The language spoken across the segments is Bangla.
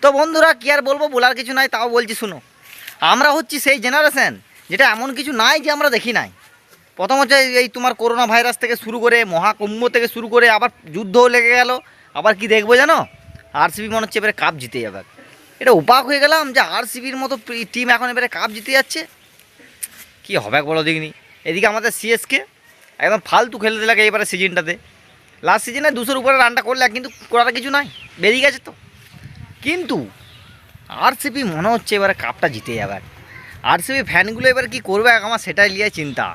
তো বন্ধুরা, কি আর বলব বলার কিছু নাই, তাও বলছি, শুনো। আমরা হচ্ছি সেই জেনারেশন যেটা এমন কিছু নাই যে আমরা দেখি নাই। প্রথম হচ্ছে এই- তোমার করোনা ভাইরাস থেকে শুরু করে, মহাকুম্ভ থেকে শুরু করে, আবার যুদ্ধও লেগে গেল, আবার কি দেখব জানো? আর আরসিবি মনে হচ্ছে এবারে কাপ জিতে যাবে। এটা উপাক হয়ে গেলাম যে আর আরসিবির মতো টিম এখন এবারে কাপ জিতে যাচ্ছে। কি হবে বলো দেখিনি। এদিকে আমাদের সিএসকে একদম ফালতু খেলে দিলাম এবারে সিজনটাতে লাস্ট সিজনে দুশোর উপরে রানটা করলে কিন্তু করার কিছু নাই। বেরিয়ে গেছে তো। কিন্তু আরসিবি মনে হচ্ছে এবারে কাপটা জিতে যাবে। আরসিবি ফ্যানগুলো এবার কি করবে আমার সেটাই নিয়ে চিন্তা।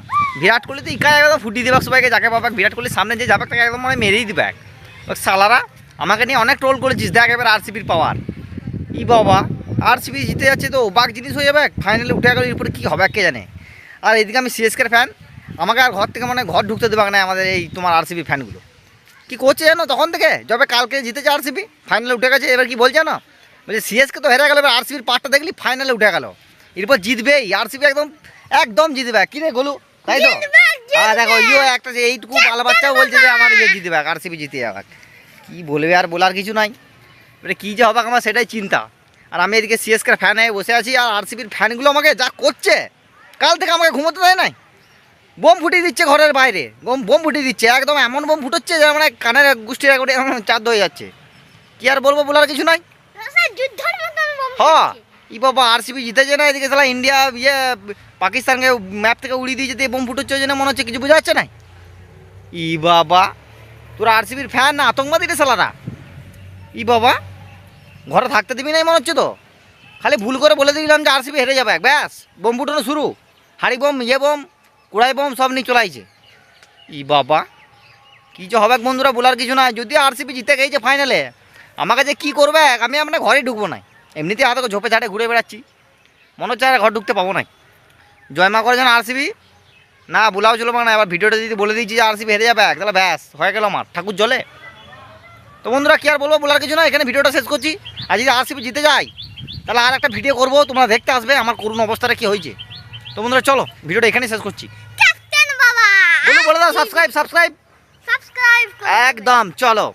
বিরাট কোহলি তো ইকায় একদম ফুটিয়ে দেবে সবাইকে, যাকে পাবাক বিরাট কোহলির সামনে যে যাবে, তাকে একদম মানে মেরেই দিবে। ওই সালারা, আমাকে নিয়ে অনেক ট্রোল করেছিস। দেখ এবার আরসিবির পাওয়ার ই বাবা আরসিবি জিতে যাচ্ছে তো বাক জিনিস হয়ে যাবে। ফাইনালে উঠে গেলে এরপরে কী হবে, কে জানে? আর এদিকে আমি সিএসকের ফ্যান আমাকে আর ঘর থেকে মানে ঘর ঢুকতে দেবে না আমাদের এই তোমার আরসিবি ফ্যানগুলো কি করছে জানো তখন থেকে? যবে কালকে জিতেছে আরসিবি ফাইনালে উঠে গেছে এবার কি বলছে না বলছে সিএসকে তো হেরে গেল এবার আরসিবির পার্টটা দেখলি ফাইনালে উঠে গেল। এরপর জিতবেই আরসিবি একদম একদম জিতবে। কি রে গোলু? তাই তো? আর দেখো ইও একটা যে এইটুকু বাল বাচ্চাও বলছে যে আমার ইয়ে জিতবে আরসিবি জিতে যাবে। কি বলবে আর বলার কিছু নাই। এবারে কী যে হবে আমার সেটাই চিন্তা। আর আমি এদিকে সিএসকের ফ্যান হয়ে বসে আছি আর আরসিবির ফ্যানগুলো আমাকে যা করছে কাল থেকে আমাকে ঘুমোতে দেয় নাই। বোম ফুটিয়ে দিচ্ছে ঘরের বাইরে। বোম বোম ফুটিয়ে দিচ্ছে। একদম এমন বোম ফুটোচ্ছে যে মানে কানের গোষ্ঠীর একবারে চাঁদ হয়ে যাচ্ছে। কি আর বলব বলার কিছু নাই? হ্যাঁ। ই বাবা আরসিবি জিতেছে না এদিকে সালা ইন্ডিয়া ইয়ে পাকিস্তানকে ম্যাপ থেকে উড়িয়ে দিয়েছে দিয়ে বোম ফুটোচ্ছে ওই জন্য মনে হচ্ছে কিছু বোঝা যাচ্ছে না। ই বাবা তোরা আরসিবির ফ্যান না আতঙ্কবাদী রে সালারা ই বাবা ঘরে থাকতে দিবি নাই মনে হচ্ছে তো? খালি ভুল করে বলে দিলাম যে আর আরসিবি হেরে যাবে। ব্যাস বোম ফুটানো শুরু। হাড়ি বোম ইয়ে বোম কুড়াই বোম সব নিয়ে চলাইছে। ই বাবা, কী যে হবে বন্ধুরা, বলার কিছু নাই। যদি আরসিবি জিতে গেছে ফাইনালে আমাকে যে কী করবে, আমি আপনার ঘরে ঢুকবো না। এমনিতে হাতে ঝোপে ঝাড়ে ঘুরে বেড়াচ্ছি। মনে হচ্ছে আর ঘর ঢুকতে পাবো না। জয়মা করে যেন আরসিবি না, বোলাও চলো না। এবার ভিডিওটা যদি বলে দিচ্ছি যে আরসিবি হেরে যাবে, তাহলে ব্যাস, হয়ে গেল আমার, ঠাকুর জলে। তো বন্ধুরা, কি আর বলব, বলার কিছু না এখানে ভিডিওটা শেষ করছি। আর যদি আরসিবি জিতে যায়, তাহলে আর একটা ভিডিও করব, তোমরা দেখতে আসবে আমার করুণ অবস্থাটা কি হয়েছে। তো বন্ধুরা চলো ভিডিওটা এখানেই শেষ করছি। ক্যাপ্টেন বাবা! বলে দাও সাবস্ক্রাইব সাবস্ক্রাইব সাবস্ক্রাইব একদম চলো।